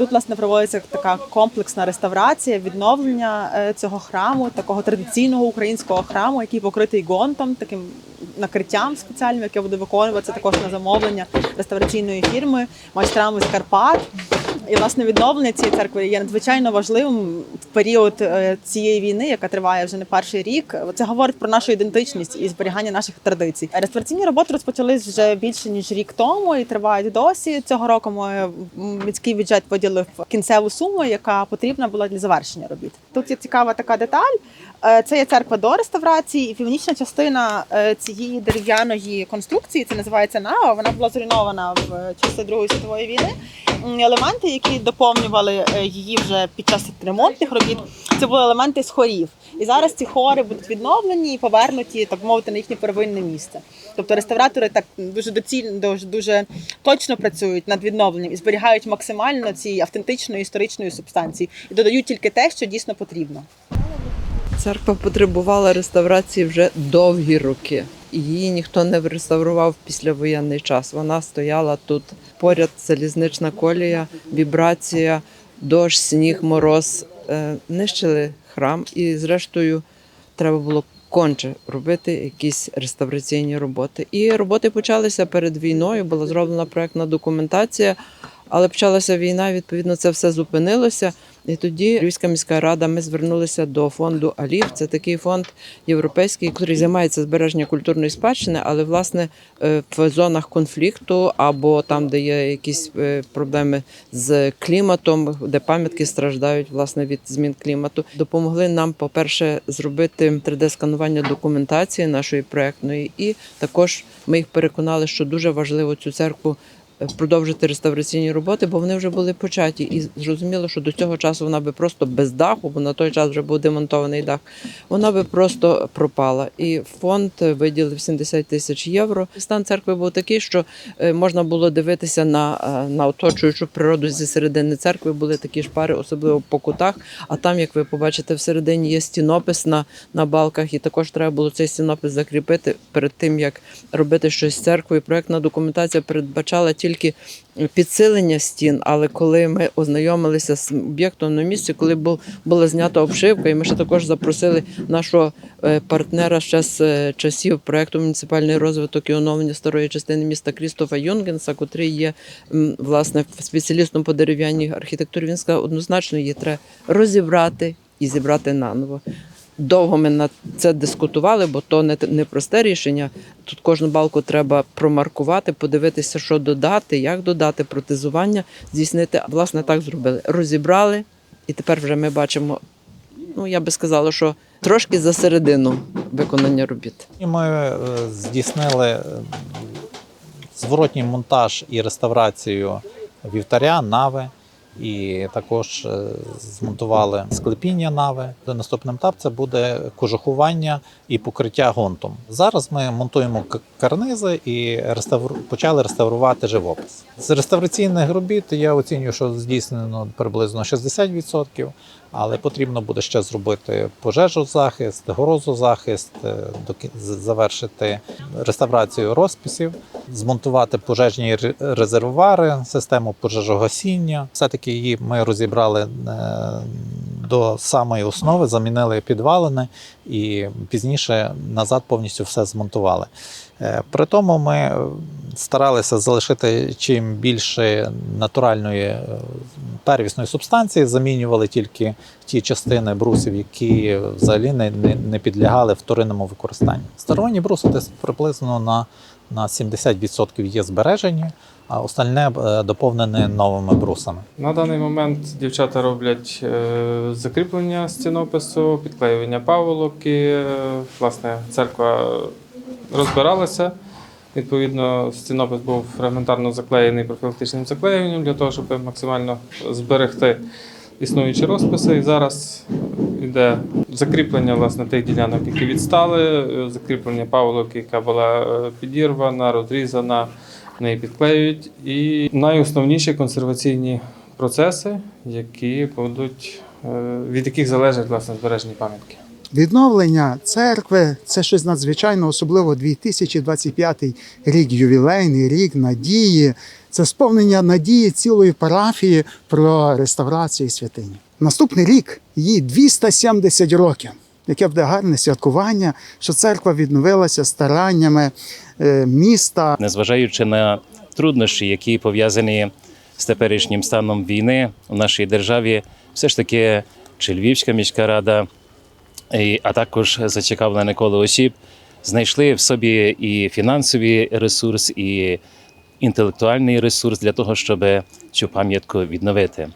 Тут власне проводиться така комплексна реставрація, відновлення е, цього храму, такого традиційного українського храму, який покритий гонтом, таким накриттям спеціальним, яке буде виконуватися також на замовлення реставраційної фірми майстрами з Карпат. І власне відновлення цієї церкви є надзвичайно важливим в період е, цієї війни, яка триває вже не перший рік. Це говорить про нашу ідентичність і зберігання наших традицій. Реставраційні роботи розпочались вже більше ніж рік тому і тривають досі. Цього року ми міський бюджет виділив кінцеву суму, яка потрібна була для завершення робіт. Тут є цікава така деталь. Е, Це є церква до реставрації, і північна частина е, цієї дерев'яної конструкції, це називається нава. Вона була зруйнована в часи Другої світової війни. Елементи, які доповнювали е, її вже під час ремонтних робіт, це були елементи з хорів. І зараз ці хори будуть відновлені і повернуті, так мовити, на їхнє первинне місце. Тобто реставратори так дуже доцільно, дуже, дуже точно працюють над відновленням і зберігають максимально ці автентичної історичної субстанції і додають тільки те, що дійсно потрібно. Церква потребувала реставрації вже довгі роки. Її ніхто не реставрував після воєнний час. Вона стояла тут поряд залізнична колія, вібрація, дощ, сніг, мороз. Е, Нищили храм, і зрештою треба було конче робити якісь реставраційні роботи. І роботи почалися перед війною. Була зроблена проектна документація, але почалася війна. Відповідно, це все зупинилося. І тоді Львівська міська рада ми звернулися до фонду Алів. Це такий фонд європейський, який займається збереженням культурної спадщини, але власне е, в зонах конфлікту або там, де є якісь е, проблеми з кліматом, де пам'ятки страждають власне від змін клімату. Допомогли нам, по-перше, зробити 3D-сканування документації нашої проектної, і також ми їх переконали, що дуже важливо цю церкву продовжити реставраційні роботи, бо вони вже були початі. І зрозуміло, що до цього часу вона би просто без даху, бо на той час вже був демонтований дах, вона би просто пропала. І фонд виділив 70 тисяч євро. Стан церкви був такий, що е, можна було дивитися на, е, на оточуючу природу зі середини церкви. Були такі шпари, особливо по кутах. А там, як ви побачите, всередині є стінопис на, на балках, і також треба було цей стінопис закріпити перед тим, як робити щось з церквою. Проектна документація передбачала тільки підсилення стін. Але коли ми ознайомилися з об'єктом на місці, коли була знята обшивка, і ми ще також запросили нашого е, партнера ще з е, часів проекту муніципальний розвиток і оновлення старої частини міста Крістофа Юнгенса, котрий є власне спеціалістом по дерев'яній архітектурі. Він сказав, однозначно її треба розібрати і зібрати наново. Довго ми на це дискутували, бо то не, не просте рішення. Тут кожну балку треба промаркувати, подивитися, що додати, як додати протезування, здійснити. Власне, так зробили. Розібрали, і тепер вже ми бачимо. Ну я би сказала, що трошки за середину виконання робіт. І ми е, здійснили е, зворотній монтаж і реставрацію вівтаря, нави. І також е, змонтували склепіння нави. Наступним етап це буде кожухування і покриття гонтом. Зараз ми монтуємо карнизи і реставру... почали реставрувати живопис. З реставраційних робіт я оцінюю, що здійснено приблизно 60%, але потрібно буде ще зробити пожежозахист, грозозахист, е, завершити реставрацію розписів, змонтувати пожежні резервуари, систему пожежогасіння. Все-таки її ми розібрали е, до самої основи, замінили підвалини і пізніше назад повністю все змонтували. Е, При тому ми е, старалися залишити чим більше натуральної е, первісної субстанції, замінювали тільки ті частини брусів, які взагалі не, не, підлягали вторинному використанню. Старовинні бруси десь приблизно на, на 70% є збережені, а остальне доповнене новими брусами. На даний момент дівчата роблять закріплення стінопису, підклеювання паволоки. Е, Власне, церква розбиралася. Відповідно, стінопис був фрагментарно заклеєний профілактичним заклеюванням для того, щоб максимально зберегти існуючі розписи. І зараз йде закріплення власне, тих ділянок, які відстали, закріплення паволоки, яка була е, підірвана, розрізана, неї підклеюють. І найосновніші консерваційні процеси, які будуть, е, від яких залежать власне збережені пам'ятки. Відновлення церкви це щось надзвичайно, особливо 2025 рік, ювілейний рік надії. Це сповнення надії цілої парафії про реставрацію святині. Наступний рік їй 270 років. Яке буде гарне святкування, що церква відновилася стараннями е, міста, незважаючи на труднощі, які пов'язані з теперішнім станом війни у нашій державі, все ж таки чи Львівська міська рада, а також зацікавлене коло осіб, знайшли в собі і фінансовий ресурс, і інтелектуальний ресурс для того, щоб цю пам'ятку відновити.